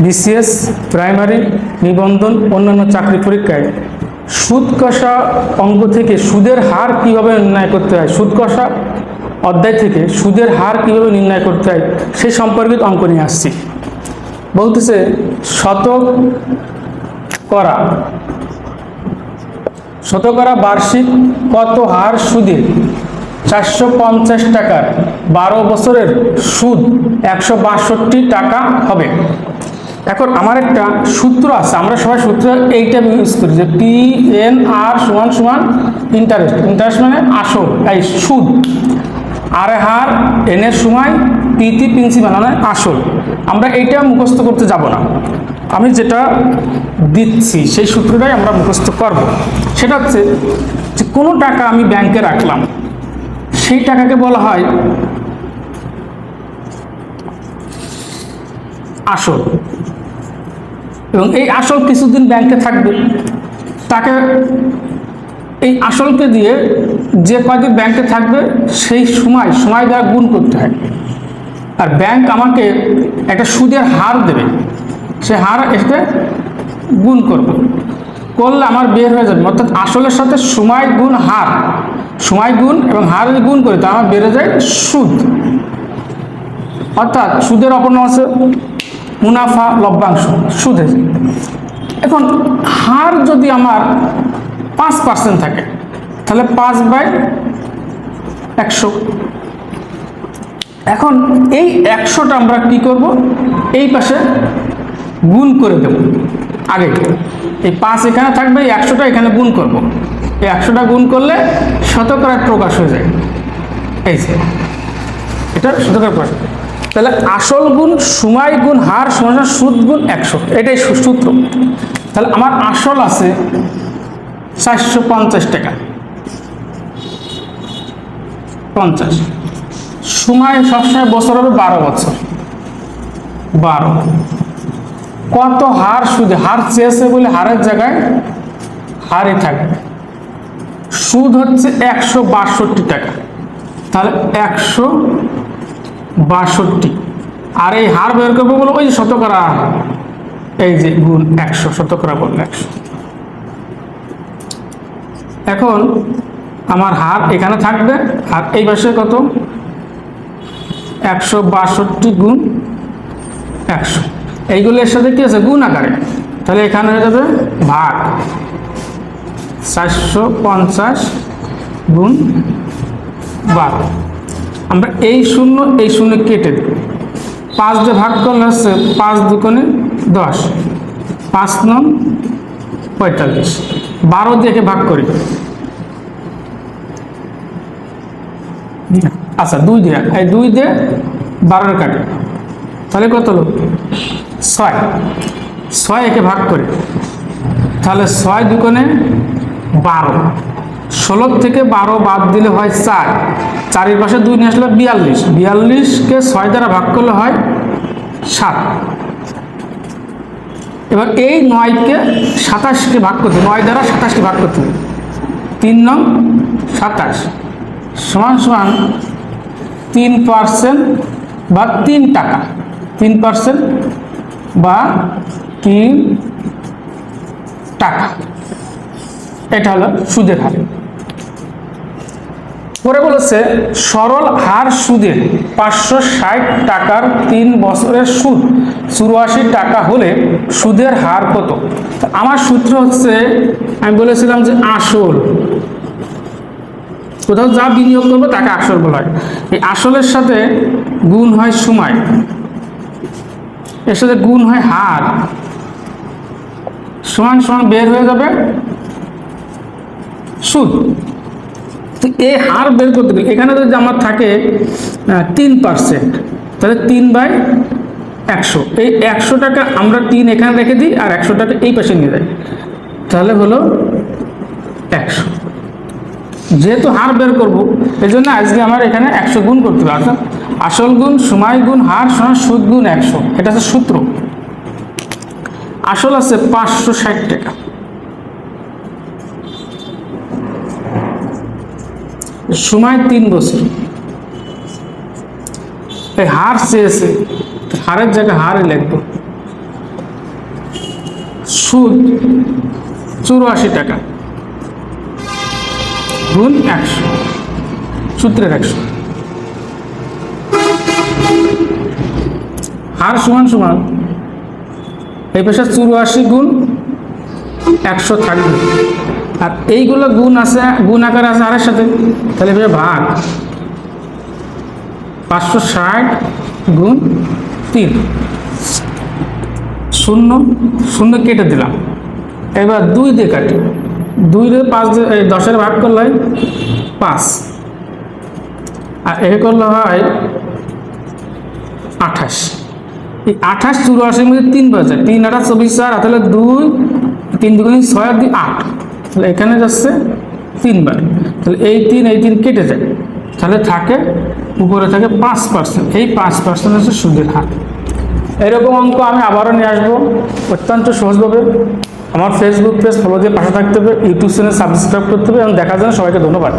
BCS, primary, নিবন্ধন, অন্যান্য চাকরি পরীক্ষায়। সুদ কষা অঙ্ক থেকে সুদের হার কীভাবে নির্ণয় করতে হয়? সুদ কষা অধ্যায় থেকে সুদের হার কীভাবে নির্ণয় করতে হয়? সে সম্পর্কিত অঙ্ক নিয়ে আসছি। বলতেছে, শতক করা। শতকরা বার্ষিক কত হার সুদে? চারশো পঞ্চাশ টাকার। বারো বছরের সুদ একশো বাষট্টি টাকা হবে। এখন আমার একটা সূত্র আছে, আমরা সবাই সূত্র এইটা ইউজ করি যে পি এন আর সমান সমান ইন্টারেস্ট ইন্টারেস্ট মানে আসল, এই সুদ। আর হার এন এর সময় পিতি প্রিন্সিপাল মানে আসল। আমরা এইটা মুখস্থ করতে যাব না। আমি যেটা দিচ্ছি, সেই সূত্রটাই আমরা মুখস্থ করব। সেটা হচ্ছে যে কোনো টাকা আমি ব্যাংকে রাখলাম, সেই টাকাকে বলা হয় আসল। এবং এই আসল কিছুদিন ব্যাংকে থাকবে। তাকে এই আসলকে দিয়ে যে কয়দিন ব্যাংকে থাকবে, সেই সময় সময় দ্বারা গুণ করতে হয়। আর ব্যাংক আমাকে একটা সুদের হার দেবে। সে হার এসে গুণ করব। করলে আমার বের হয়ে যাবে। অর্থাৎ আসলের সাথে সময় গুণ হার। সময় গুণ এবং হার যদি গুণ করি তা আমার বেড়ে যায় সুদ। অর্থাৎ সুদের অপর নাম আছে মুনাফা লভ্যাংশ, সুদে। এখন হার যদি আমার পাঁচ পার্সেন্ট থাকে, তাহলে পাঁচ বাই একশো। এখন এই একশোটা আমরা কি করব? এই পাশে গুণ করে দেব। আগে, এই পাঁচ এখানে থাকবে, এই একশোটা এখানে গুণ করব। এই একশোটা গুণ করলে শতকরা প্রকাশ হয়ে যায়। এই এটা শতকরা প্রকাশ তাহলে আসল গুণ, সময় গুণ, হার সমান, সুদ গুণ একশো। এটাই সূত্র। তাহলে আমার আসল আছে চারশো পঞ্চাশ টাকা। পঞ্চাশ। সময় সবসময় বছর হবে বারো বছর। বারো। কত হার সুদে হার চেয়েছে বলে হারের জায়গায় হারই থাকবে। সুদ হচ্ছে একশো বাষট্টি টাকা। তাহলে একশো বাষট্টি। আর এই হার বের করব বলে ওই শতকরা, এই যে গুণ একশো, শতকরা বললে একশো। এখন আমার হার এখানে থাকবে, আর এই পাশে কত? একশো বাষট্টি গুণ একশো। এইগুলো এর সাথে কি আছে? গুণ আকারে। তাহলে এখানে হয়ে যাবে ভাগ। চারশো পঞ্চাশ গুণ বারো। আমরা এই শূন্য এই শূন্য কেটে দেব। পাঁচ দিয়ে ভাগ করলে হচ্ছে পাঁচ দুকোণে দশ। পাঁচ নং পঁয়তাল্লিশ। বারো দিয়ে ভাগ করি। আচ্ছা দুই দিয়ে, এই দুই দিয়ে বারোর কাটে। তাহলে কত হলো? ছয়। ছয় একে ভাগ করি। তাহলে ছয় দুকোণে বারো। ষোলো থেকে বারো বাদ দিলে হয় চার। চারের পাশে দুই নিয়ে আসলে বিয়াল্লিশ। বিয়াল্লিশকে ছয় দ্বারা ভাগ করলে হয় সাত। এবার এই নয়কে সাতাশকে ভাগ করতে নয় দ্বারা সাতাশকে ভাগ করতে। তিন নং সাতাশ। সমান সমান তিন পার্সেন্ট বা তিন টাকা। তিন পার্সেন্ট বা তিন টাকা। এটা হলো সুদের হার। পরে বলেছে, সরল হার সুদে পাঁচশো ষাট টাকার তিন বছরের সুদ। চুরাশি টাকা হলে সুদের হার কত? আমার সূত্র হচ্ছে, আমি বলেছিলাম যে আসল। কোথাও যা বিনিয়োগ করব তাকে আসল বলা হয়। এই আসলের সাথে গুণ হয় সময়। এর সাথে গুণ হয় হার। সমান সমান বের হয়ে যাবে সুদ। এই হার বের করতে গেলে এখানে যদি আমার থাকে তিন পার্সেন্ট তাহলে তিন বাই একশো। এই একশো টাকা আমরা তিন এখানে রেখে দিই আর একশো টাকা এই পাশে নিয়ে যাই। তাহলে হলো একশো। যেহেতু হার বের করব এই জন্য আজকে আমার এখানে একশো গুণ করতে হবে। আসল গুণ সময় গুণ, হার সমান সুদ গুণ একশো। এটা হচ্ছে সূত্র। আসল আছে পাঁচশো ষাট টাকা। সময় তিন বছর। হার চেয়েছে হারের জায়গায় হারে লিখব সুদ চুরাশি টাকা। গুণ একশো, সূত্রের একশো। হার সমান সমান, এই পেশা চুরাশি গুণ একশো থাকবে। আর এইগুলো গুণ আছে, গুণ আকার আছে আরের সাথে? তাহলে পেশা ভাগ। পাঁচশো ষাট গুণ তিন। শূন্য শূন্য কেটে দিলাম। এবার দুই দিয়ে কাটি। দুই দিয়ে পাঁচ দশের ভাগ করলে হয় পাঁচ। আর এ করলে হয় আঠাশ। এই আঠাশ চুরাশির মধ্যে তিন বাজে তিন আঠাশ চব্বিশ চার তাহলে দুই, তিন দুগুণ ছয় দুই আট। তাহলে এখানে যাচ্ছে তিনবার। তাহলে এই তিন এই তিন কেটে যায়। তাহলে থাকে, উপরে থাকে পাঁচ পার্সেন্ট এই পাঁচ পার্সেন্ট হচ্ছে সুদের হার। এরকম অঙ্ক আমি আবারও নিয়ে আসব। অত্যন্ত সহজভাবে। আমার ফেসবুক পেজ ফলো দিয়ে পাশে থাকতে হবে ইউটিউব চ্যানেল সাবস্ক্রাইব করতে হবে, এবং দেখার জন্য সবাইকে ধন্যবাদ।